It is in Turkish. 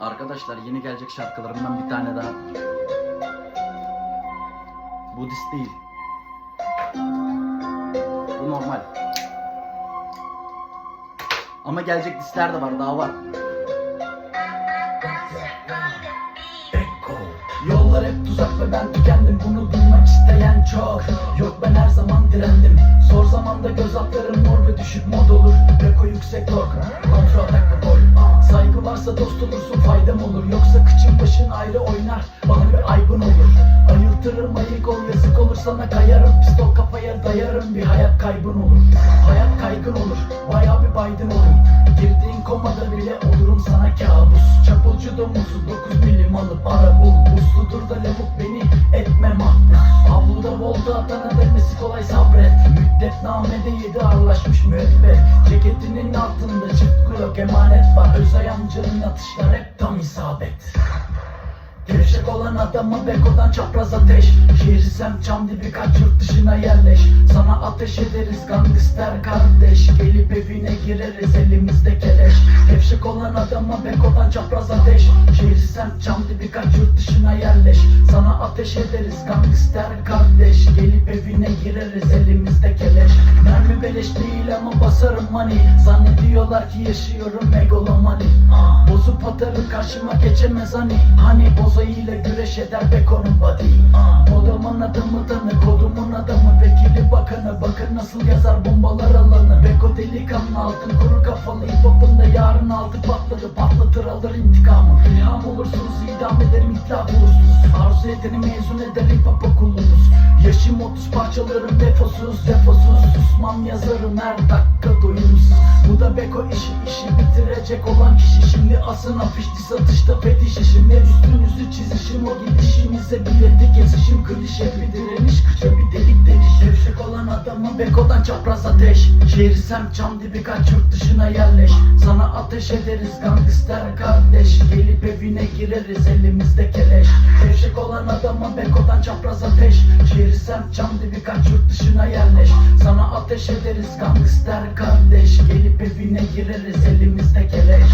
Arkadaşlar yeni gelecek şarkılarımdan bir tane daha. Budist değil. Bu normal. Ama gelecek listeler de var daha var. Yollar hep tuzak ve ben tükendim Bunu duymak isteyen çok Yok ben her zaman direndim Zor zamanda göz altlarım mor ve düşük mod olur Beko yüksek tok Kontrol atak varsa dost olursun faydam olur. Yoksa kıçın başın ayrı oynar Bana bir aybın olur. Ayıltırım ayık ol yazık olur sana. Kayarım Pistol kafaya dayarım bir hayat kaybın olur. Hayat kaygın olur baya bir baydın olur. Girdiğin komada bile olurum sana kabus. Çapulcu domuzu 9 milim alıp ara bul. Usludur da lavuk beni etme mahpus. Avluda volta atana demesi kolay sabret. Müddet namede yedi ağırlaşmış müebbet. Ceketinin altında yok emanet var. Özay amcanın atışlar hep tam isabet. Gevşek olan adama bekodan çapraz ateş. Şehir çam dibi kaç yurt dışına yerleş. Sana ateş ederiz gangster kardeş. Gelip evine gireriz elimizde keleş. Gevşek olan adama bekodan çapraz ateş. Şehir çam dibi kaç yurt dışına yerleş. Sana ateş ederiz gangster kardeş. Gelip evine gireriz beleş değil ama basarım money Zannediyorlar ki yaşıyorum megalomani. Ah, Bozup atarım karşıma geçemez hani. Hani bozayı ile güreş eder Beko'nun body Ah, Modumun adamı tanı kodumun adamı Vekili bakanı. Bakın nasıl yazar bombalar alanı. Beko delikanlı altın kuru kafalı. Hip yarın altı patladı Patlatır alır intikamı. İlham olursunuz idam ederim itlaf olursunuz. Arzu edeni mezun eder hip hop Yaşım 30 parçalarım defosuz defosuz Susmam yazarım her dakika doyumsuz. Bu da Beko işi işi bitirecek olan kişi. Şimdi asın afişli satışta fetiş işimle Üstünüzü çizişim o gidişinize bileti kesişim. Klişe bir direniş kıça bir delik deliş. Gevşek olan adamı Beko'dan çapraz ateş. Şehir semt çam dibi kaç yurt dışına yerleş. Sana ateş ederiz gangster kardeş. Gelip evine gireriz elimizde keleş. Gevşek olan adama Beko'dan çapraz ateş. Şehir semt çam dibi kaç yurt dışına yerleş. Sana ateş ederiz gangster kardeş. Gelip evine gireriz elimizde keleş